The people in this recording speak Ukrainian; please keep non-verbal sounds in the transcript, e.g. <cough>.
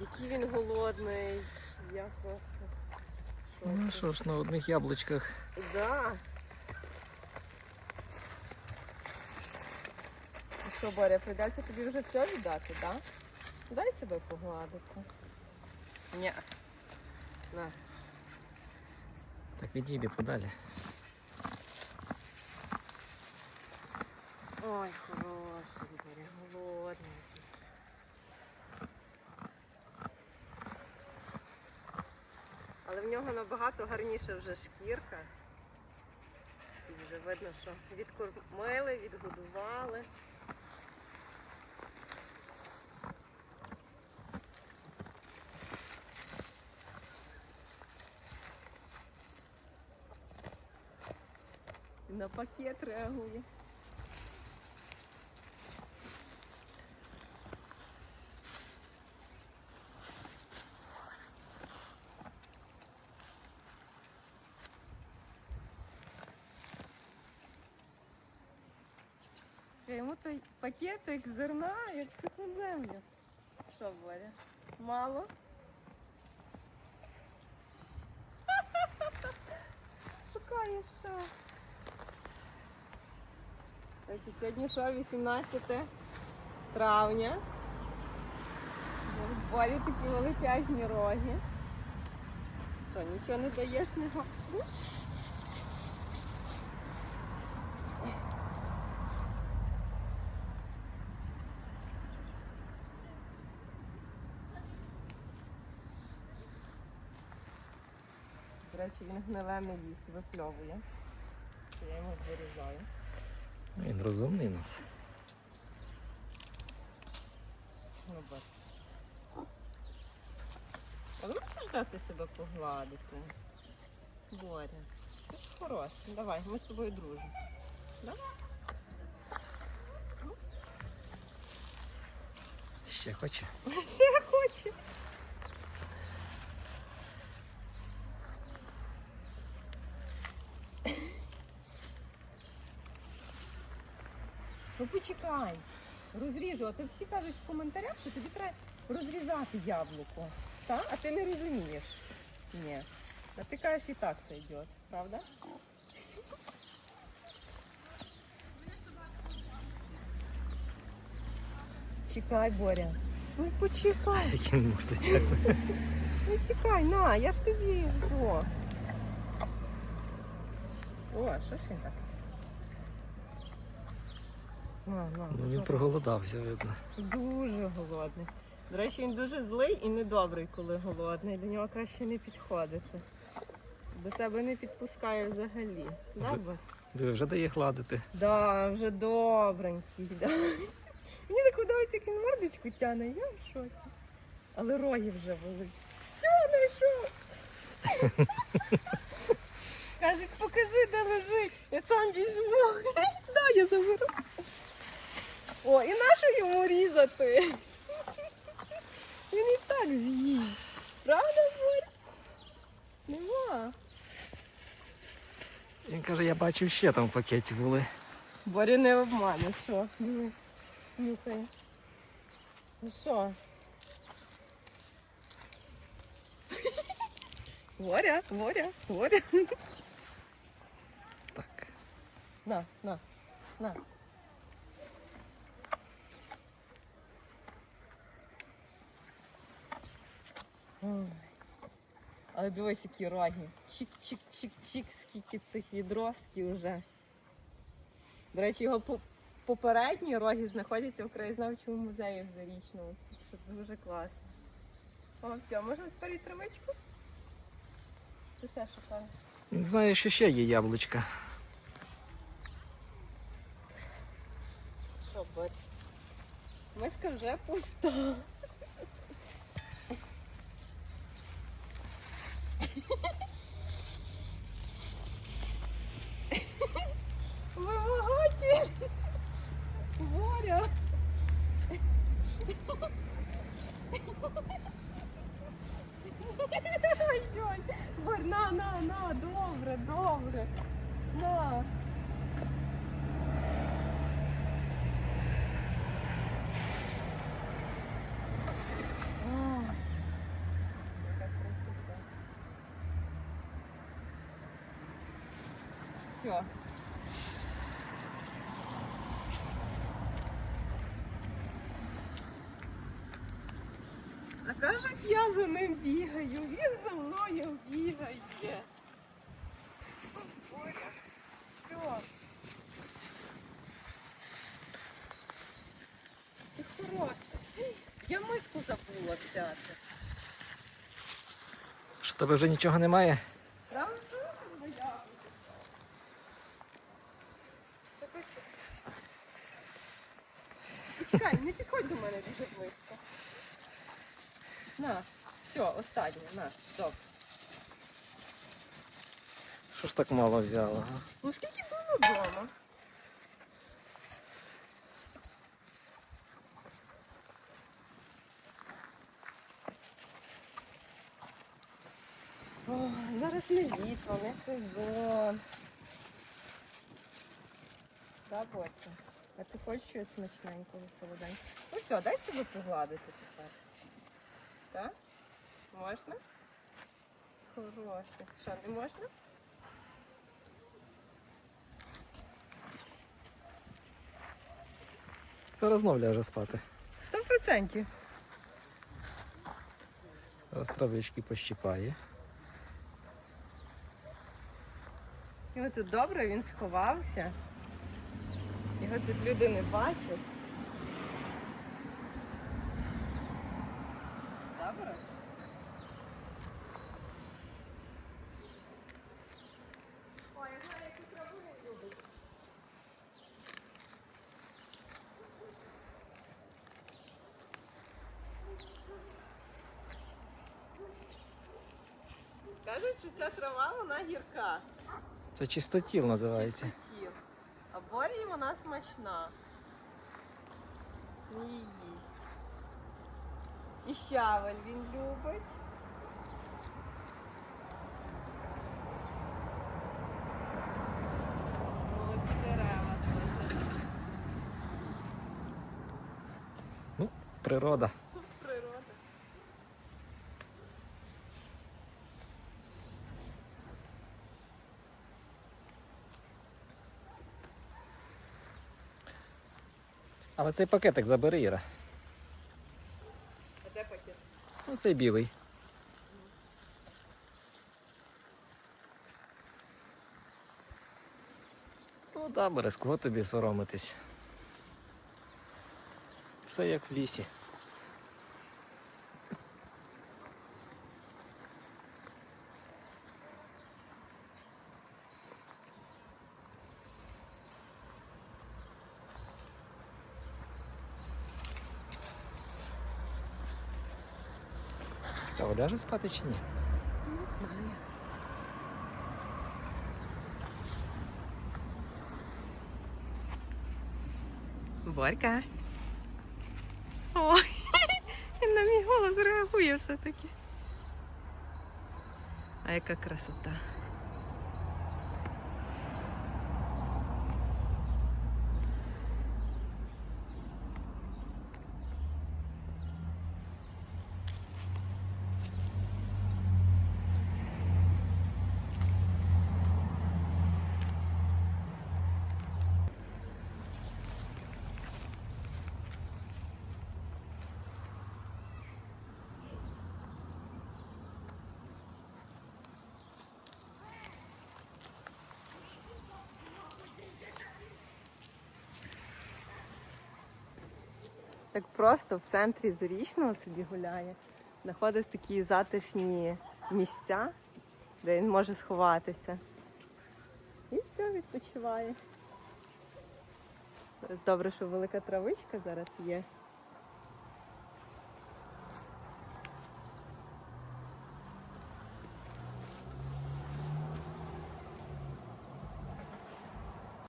Який він голодний. Я просто. в Ну що ж, на одних яблучках. Да. Ну Що, Боря, прийдеться тобі вже все віддати, так? Да? Дай себе погладити. Ні. На. Так відійди подалі. Ой, хороший, Боря, голодний. Але в нього набагато гарніша вже шкірка. І вже видно, що відкормили, відгодували. На пакет реагує. Йому той пакетик зерна, як суху землю. Що, Боря? Мало? <laughs> Шукаєш що? Короче, сьогодні що, 18 травня. В Борі такі величезні роги. Що, нічого не даєш, не гавкнеш? Речі, він гниле не їсть, випльовує. Я йому вирізаю. Він розумний у нас. Ну, бач. А ви можеш дати себе погладити? Боря. Ти ж хороший. Давай, ми з тобою дружимо. Давай. Ще хоче. Ще Ну почекай. Розріжу, а то всі кажуть в коментарях, що тобі треба розрізати яблуко. Так? А ти не розумієш. Ні. А ти кажеш, і так це йде, правда? Чекай, Боря. Ну почекай. Як <laughs> він може дотягнути. Ну чекай, на, я ж тобі. О. О, що ж він так? На, на, Ну він проголодався, видно. Дуже голодний. До речі, він дуже злий і недобрий, коли голодний. До нього краще не підходити. До себе не підпускає взагалі. Да, бо? Диви, вже дає гладити. Да, вже добренький. Да. Мені так подобається, як він мордочку тяне, я в шокі. Але роги вже великі. Все, знайшов. Каже, покажи, де лежить. Я сам візьму. <laughs> Да, я заберу. О, і нащо йому різати? Він і так з'їсть. Правда, Боря? Нема. Він каже, я бачив ще там в пакеті були. Боря не обмане, що? Диви, Нюхає. Ну що? Боря, Боря, Боря. Так. На, на, на. Але дивись, які роги. Чик-чик-чик-чик, скільки цих відростків вже. До речі, його попередні роги знаходяться в краєзнавчому музеї в Зарічному. Що дуже класно. О, все, можна тепер і травичку? Ти ще шукаєш? Він знає, що ще є яблучка. Що, Борь? Миска вже пуста. Ой, на, на, на, добре, добре. На. Все. Я за ним бігаю, він за мною бігає. Боря, все. Ти хороший. Я миску забула взяти. Що тебе вже нічого немає? Правда? Моя. Все хочу. Почекай, не підходь до мене дуже близько. На, все, останнє, на, добре. Що ж так мало взяла? а? Ну скільки було вдома? О, зараз не літо, не сезон. Да, Ботя? А ти хочеш щось смачненького солоденького? Ну все, дай себе погладити тепер. Так? Можна? Хороше. Що, не можна? Зараз знов ляже спати. Сто процентів. Зараз травички пощипає. Його тут добре, він сховався. Його тут люди не бачать. Добре? Ой, я знаю, яку траву він любить. Кажуть, що ця трава вона гірка. Це чистотіл називається. Чистотіл. А борі вона смачна. Не їсть. І щавель він любить. Молоді дерева. Природа. Природа. Але цей пакетик забери, Іра. А де пакет? Ну, цей білий. Ну, да, берез, кого тобі соромитись. Все як в лісі. Цікаво, ляже спати чи ні? Не знаю. Борька. Ой, <laughs> він на мій голос реагує все-таки. А яка красота. Так просто в центрі Зарічного собі гуляє. Знаходить такі затишні місця, де він може сховатися. І все, відпочиває. Добре, що велика травичка зараз є.